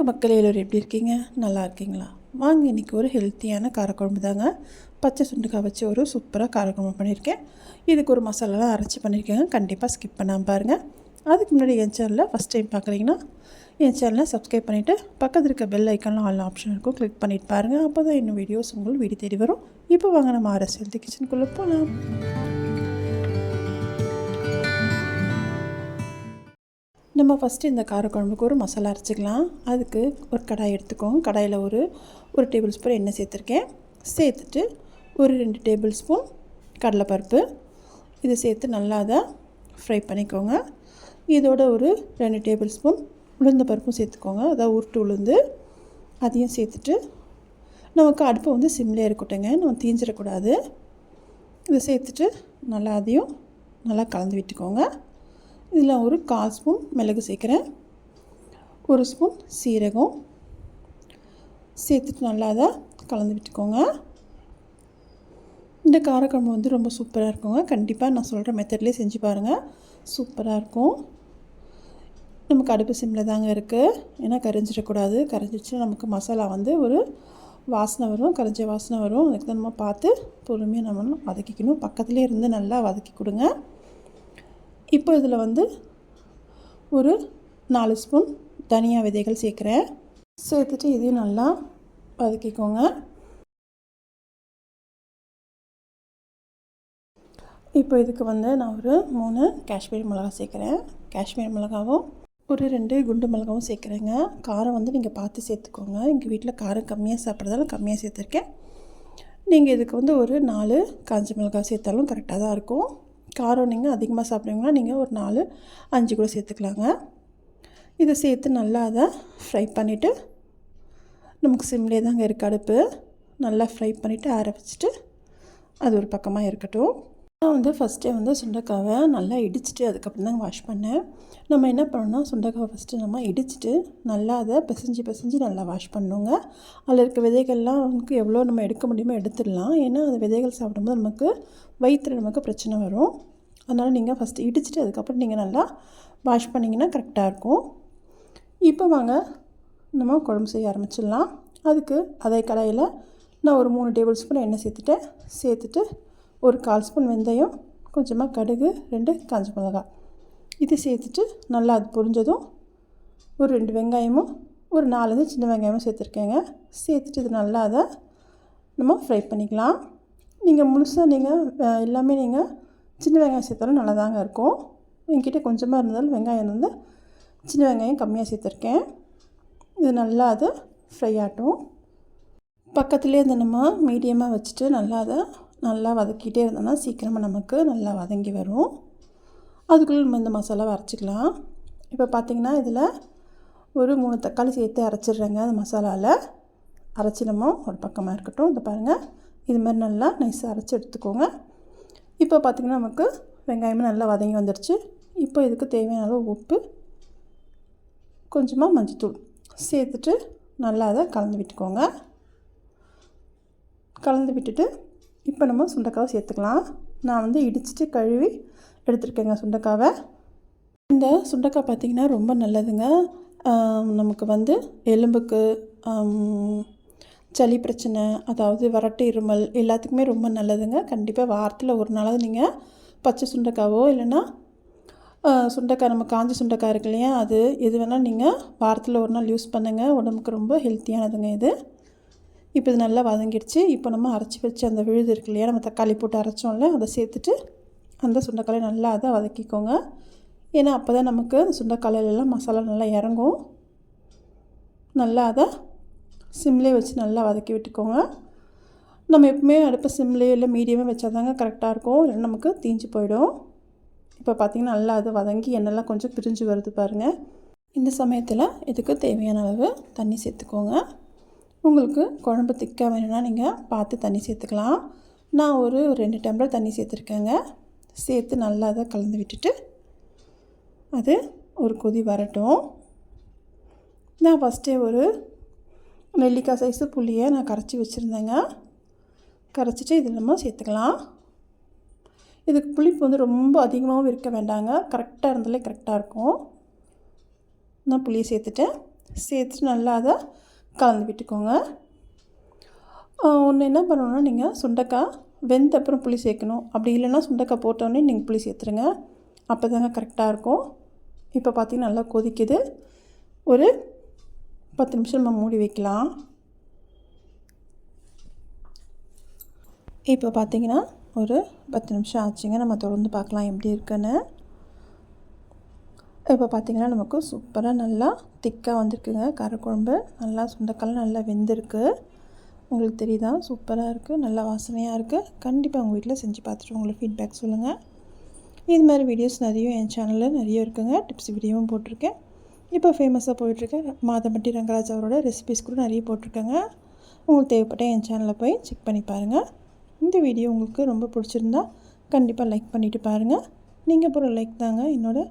வணக்க மக்கள் எல்லோரும் எப்படி இருக்கீங்க? நல்லா இருக்கீங்களா? வாங்க இன்றைக்கி ஒரு ஹெல்த்தியான காரக்குழம்பு தாங்க. பச்சை சுண்டுக்காய் வச்சு ஒரு சூப்பராக காரக்குழம்பு பண்ணியிருக்கேன். இதுக்கு ஒரு மசாலாலாம் அரைச்சி பண்ணியிருக்கேங்க. கண்டிப்பாக ஸ்கிப் பண்ணாமல் பாருங்கள் அதுக்கு முன்னாடி என் சேனலில் ஃபஸ்ட் டைம் பார்க்குறீங்கன்னா என் சேனலை சப்ஸ்கிரைப் பண்ணிவிட்டு பக்கத்தில் இருக்க பெல் ஐக்கானில் ஆல் ஆப்ஷன் இருக்கும். கிளிக் பண்ணிட்டு பாருங்கள் அப்போ தான் இன்னும் வீடியோஸ் உங்களுக்கு வீடு தேடி வரும். இப்போ வாங்க நம்ம ஆர்எஸ் ஹெல்த்தி கிச்சனுக்குள்ளே போகலாம் நம்ம ஃபஸ்ட்டு இந்த காரக்குழம்புக்கு ஒரு மசாலா அரைச்சிக்கலாம். அதுக்கு ஒரு கடாய் எடுத்துக்கோங்க கடாயில் ஒரு ஒரு டேபிள் ஸ்பூன் எண்ணெய் சேர்த்துருக்கேன். சேர்த்துட்டு ஒரு ரெண்டு டேபிள் ஸ்பூன் கடலைப்பருப்பு. இதை சேர்த்து நல்லா அதை ஃப்ரை பண்ணிக்கோங்க. இதோட ஒரு ரெண்டு டேபிள் ஸ்பூன் உளுந்த பருப்பும் சேர்த்துக்கோங்க. அதாவது உருட்டு உளுந்து. அதையும் சேர்த்துட்டு நமக்கு அடுப்பை வந்து சிம்லேயே இருக்கட்டுங்க நம்ம தீஞ்சிடக்கூடாது. இதை சேர்த்துட்டு நல்லா அதையும் நல்லா கலந்து விட்டுக்கோங்க. இதில் ஒரு கால் ஸ்பூன் மிளகு சேர்க்குறேன். ஒரு ஸ்பூன் சீரகம். சேர்த்துட்டு நல்லா அதை கலந்து விட்டுக்கோங்க. இந்த காரக்குழம்பு வந்து ரொம்ப சூப்பராக இருக்குங்க. கண்டிப்பாக நான் சொல்கிற மெத்தட்லேயே செஞ்சு பாருங்கள் சூப்பராக இருக்கும். நமக்கு அடுப்பு சிம்மில் தாங்க இருக்குது ஏன்னா கரைஞ்சிடக்கூடாது. கரிஞ்சிச்சுன்னா நமக்கு மசாலா வந்து ஒரு வாசனை வரும். கரைஞ்ச வாசனை வரும். அதுக்கு தான் நம்ம பார்த்து பொறுமையாக நம்ம வதக்கிக்கணும். பக்கத்துலேயே இருந்து நல்லா வதக்கி கொடுங்க. இப்போ இதில் வந்து ஒரு நாலு ஸ்பூன் தனியா விதைகள் சேர்க்குறேன். சேர்த்துட்டு இதையும் நல்லா வதக்கிக்கோங்க. இப்போ இதுக்கு வந்து நான் ஒரு மூணு காஷ்மீர் மிளகா சேர்க்குறேன். காஷ்மீர் மிளகாவும் ஒரு ரெண்டு குண்டு மிளகாவும் சேர்க்குறேங்க. காரம் வந்து நீங்கள் பார்த்து சேர்த்துக்கோங்க. எங்கள் வீட்டில் காரம் கம்மியாக சாப்பிட்றதால கம்மியாக சேர்த்துருக்கேன். நீங்கள் இதுக்கு வந்து ஒரு நாலு காஞ்ச மிளகா சேர்த்தாலும் கரெக்டாக தான் இருக்கும். காரம் நீங்கள் அதிகமாக சாப்பிடுவீங்கன்னா நீங்கள் ஒரு நாலு அஞ்சு கூட சேர்த்துக்கலாங்க. இதை சேர்த்து நல்லா அதை ஃப்ரை பண்ணிவிட்டு நமக்கு சிம்லேயே தாங்க இருக்குது அடுப்பு. நல்லா ஃப்ரை பண்ணிவிட்டு ஆற வச்சுட்டு அது ஒரு பக்கமாக இருக்கட்டும். நான் வந்து ஃபஸ்ட்டே வந்து சுண்டைக்காவை நல்லா இடிச்சிட்டு அதுக்கப்புறம் தான் வாஷ் பண்ணேன். நம்ம என்ன பண்ணோம்னா சுண்டைக்காவை ஃபஸ்ட்டு நம்ம இடிச்சிட்டு நல்லா அதை பிசைஞ்சு பிசைஞ்சு நல்லா வாஷ் பண்ணுங்க அதில் இருக்க விதைகள்லாம் நமக்கு எவ்வளோ நம்ம எடுக்க முடியுமோ எடுத்துடலாம். ஏன்னா அந்த விதைகள் சாப்பிடும்போது நமக்கு வயிற்றில் நமக்கு பிரச்சனை வரும். அதனால் நீங்கள் ஃபஸ்ட்டு இடிச்சிட்டு அதுக்கப்புறம் நீங்கள் நல்லா வாஷ் பண்ணிங்கன்னா கரெக்டாக இருக்கும். இப்போ வாங்க நம்ம குழம்பு செய்ய ஆரம்பிச்சிடலாம். அதுக்கு அதே கடாயில் நான் ஒரு மூணு டேபிள் ஸ்பூன் எண்ணெய் சேர்த்துட்டேன் சேர்த்துட்டு ஒரு கால் ஸ்பூன் வெந்தயம் கொஞ்சமாக கடுகு ரெண்டு காஞ்ச மிளகாய். இது சேர்த்துட்டு நல்லா அது பொரிஞ்சதும் ஒரு ரெண்டு வெங்காயமும் ஒரு நாலஞ்சு சின்ன வெங்காயமும் சேர்த்துருக்கேங்க. சேர்த்துட்டு இது நல்லா அதை நம்ம ஃப்ரை பண்ணிக்கலாம். நீங்கள் முழுசாக நீங்கள் எல்லாமே நீங்கள் சின்ன வெங்காயம் சேர்த்தாலும் நல்லா தாங்க இருக்கும். என்கிட்ட கொஞ்சமாக இருந்தாலும் வெங்காயம் வந்து சின்ன வெங்காயம் கம்மியாக சேர்த்துருக்கேன். இது நல்லா அது ஃப்ரை ஆகட்டும் பக்கத்துலேயே இந்த நம்ம மீடியமாக வச்சுட்டு நல்லா அதை நல்லா வதக்கிட்டே இருந்தோம்னா சீக்கிரமாக நமக்கு நல்லா வதங்கி வரும். அதுக்குள்ளே நம்ம இந்த மசாலாவை அரைச்சிக்கலாம். இப்போ பார்த்திங்கன்னா இதில் ஒரு மூணு தக்காளி சேர்த்து அரைச்சிடுறேங்க அந்த மசாலாவில் அரைச்சி நம்ம ஒரு பக்கமாக இருக்கட்டும். இதை பாருங்கள் இது மாதிரி நல்லா நைஸாக அரைச்சி எடுத்துக்கோங்க. இப்போ பார்த்திங்கன்னா நமக்கு வெங்காயமும் நல்லா வதங்கி வந்துடுச்சு. இப்போ இதுக்கு தேவையான அளவு உப்பு கொஞ்சமாக மஞ்சத்தூள் சேர்த்துட்டு நல்லா அதை கலந்து விட்டுக்கோங்க. கலந்து விட்டுட்டு இப்போ நம்ம சுண்டைக்காவை சேர்த்துக்கலாம். நான் வந்து இடிச்சிட்டு கழுவி எடுத்துருக்கேங்க சுண்டைக்காவை. இந்த சுண்டைக்காய் பார்த்திங்கன்னா ரொம்ப நல்லதுங்க. நமக்கு வந்து எலும்புக்கு சளி பிரச்சனை அதாவது வரட்டு இருமல் எல்லாத்துக்குமே ரொம்ப நல்லதுங்க. கண்டிப்பாக வாரத்தில் ஒரு நாளாவது நீங்கள் பச்சை சுண்டைக்காவோ இல்லைன்னா சுண்டைக்காய் நம்ம காஞ்ச சுண்டைக்காய் இருக்கு இல்லையா அது எது வேணால் நீங்கள் வாரத்தில் ஒரு நாள் யூஸ் பண்ணுங்கள் உடம்புக்கு ரொம்ப ஹெல்த்தியானதுங்க இது. இப்போ இது நல்லா வதங்கிடுச்சு. இப்போ நம்ம அரைச்சி வச்சு அந்த விழுது இருக்கு இல்லையா நம்ம தக்காளி போட்டு அரைச்சோம்ல அதை சேர்த்துட்டு அந்த சுண்டைக்காயை நல்லா அதை வதக்கிக்கோங்க. ஏன்னா அப்போ தான் நமக்கு சுண்டைக்காலையிலலாம் மசாலா நல்லா இறங்கும். நல்லா அதை சிம்லேயே வச்சு நல்லா வதக்கி விட்டுக்கோங்க. நம்ம எப்பவுமே அடுப்பு சிம்லேயே இல்லை மீடியமாக வச்சா தாங்க கரெக்டாக இருக்கும். இல்லைன்னா நமக்கு தீஞ்சு போயிடும். இப்போ பார்த்திங்கன்னா நல்லா அது வதங்கி எண்ணெய்லாம் கொஞ்சம் பிரிஞ்சு வருது பாருங்கள் இந்த சமயத்தில் இதுக்கு தேவையான அளவு தண்ணி சேர்த்துக்கோங்க. உங்களுக்கு குழம்பு திக்காக வேணும்னா நீங்கள் பார்த்து தண்ணி சேர்த்துக்கலாம். நான் ஒரு ரெண்டு டம்ளர் தண்ணி சேர்த்துருக்கேங்க. சேர்த்து நல்லா அதை கலந்து விட்டுட்டு அது ஒரு கொதி வரட்டும். நான் ஃபஸ்ட்டே ஒரு நெல்லிக்காய் சைஸு புளியை நான் கரைச்சி வச்சுருந்தேங்க. கரைச்சிட்டு இது நம்ம சேர்த்துக்கலாம். இதுக்கு புளிப்பு வந்து ரொம்ப அதிகமாகவும் இருக்க வேண்டாங்க. கரெக்டாக இருந்தாலே கரெக்டாக இருக்கும். நான் புளியை சேர்த்துட்டேன். சேர்த்துட்டு நல்லா அதை கலந்து விட்டுக்கோங்க. ஒன்று என்ன பண்ணணும்னா நீங்கள் சுண்டைக்காய் வெந்த அப்புறம் புளி சேர்க்கணும். அப்படி இல்லைன்னா சுண்டைக்காய் போட்டோடனே நீங்கள் புளி சேர்த்துருங்க. அப்போ தாங்க கரெக்டாக இருக்கும். இப்போ பார்த்தீங்கன்னா நல்லா கொதிக்குது. ஒரு பத்து நிமிஷம் நம்ம மூடி வைக்கலாம். இப்போ பார்த்தீங்கன்னா ஒரு பத்து நிமிஷம் ஆச்சுங்க. நம்ம தொடர்ந்து பார்க்கலாம் எப்படி இருக்குன்னு. இப்போ பார்த்தீங்கன்னா நமக்கு சூப்பராக நல்லா திக்காக வந்திருக்குங்க. காரக்குழம்பு நல்லா சுண்டைக்கால் நல்லா வெந்திருக்கு. உங்களுக்கு தெரியுதா? சூப்பராக இருக்குது நல்லா வாசனையாக இருக்குது கண்டிப்பாக உங்கள் வீட்டில் செஞ்சு பார்த்துட்டு உங்களுக்கு ஃபீட்பேக் சொல்லுங்கள் இது மாதிரி வீடியோஸ் நிறைய என் சேனலில் நிறைய இருக்குங்க. டிப்ஸ் வீடியோவும் போட்டிருக்கேன். இப்போ ஃபேமஸாக போயிட்டுருக்கேன் மாதம்பட்டி ரங்கராஜ் அவரோட ரெசிபிஸ் கூட நிறைய போட்டிருக்கேங்க. உங்களுக்கு தேவைப்பட்ட என் சேனலில் போய் செக் பண்ணி பாருங்கள் இந்த வீடியோ உங்களுக்கு ரொம்ப பிடிச்சிருந்தா கண்டிப்பாக லைக் பண்ணிவிட்டு பாருங்கள் நீங்கள் போகிற லைக் தாங்க என்னோடய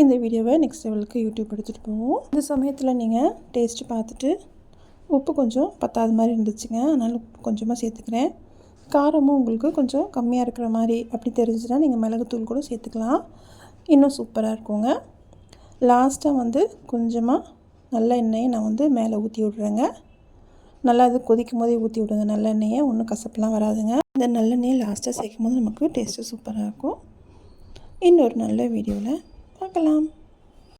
இந்த வீடியோவை நெக்ஸ்ட் லெவலுக்கு யூடியூப் எடுத்துகிட்டு போவோம். இந்த சமயத்தில் நீங்கள் டேஸ்ட்டு பார்த்துட்டு உப்பு கொஞ்சம் பத்தாத மாதிரி இருந்துச்சுங்க. அதனால் உப்பு கொஞ்சமாக சேர்த்துக்கிறேன். காரமும் உங்களுக்கு கொஞ்சம் கம்மியாக இருக்கிற மாதிரி அப்படி தெரிஞ்சுன்னா நீங்கள் மிளகுத்தூள் கூட சேர்த்துக்கலாம். இன்னும் சூப்பராக இருக்குங்க. லாஸ்ட்டாக வந்து கொஞ்சமாக நல்ல எண்ணெயை நான் வந்து மேலே ஊற்றி விட்றேங்க. நல்லா அது கொதிக்கும் போதே ஊற்றி விடுங்க நல்லெண்ணெயை ஒன்றும் கசப்புலாம் வராதுங்க. இந்த நல்லெண்ணெயை லாஸ்ட்டாக சேர்க்கும் போது நமக்கு டேஸ்ட்டு சூப்பராக இருக்கும். இன்னொரு நல்ல வீடியோவில் பார்க்கலாம்.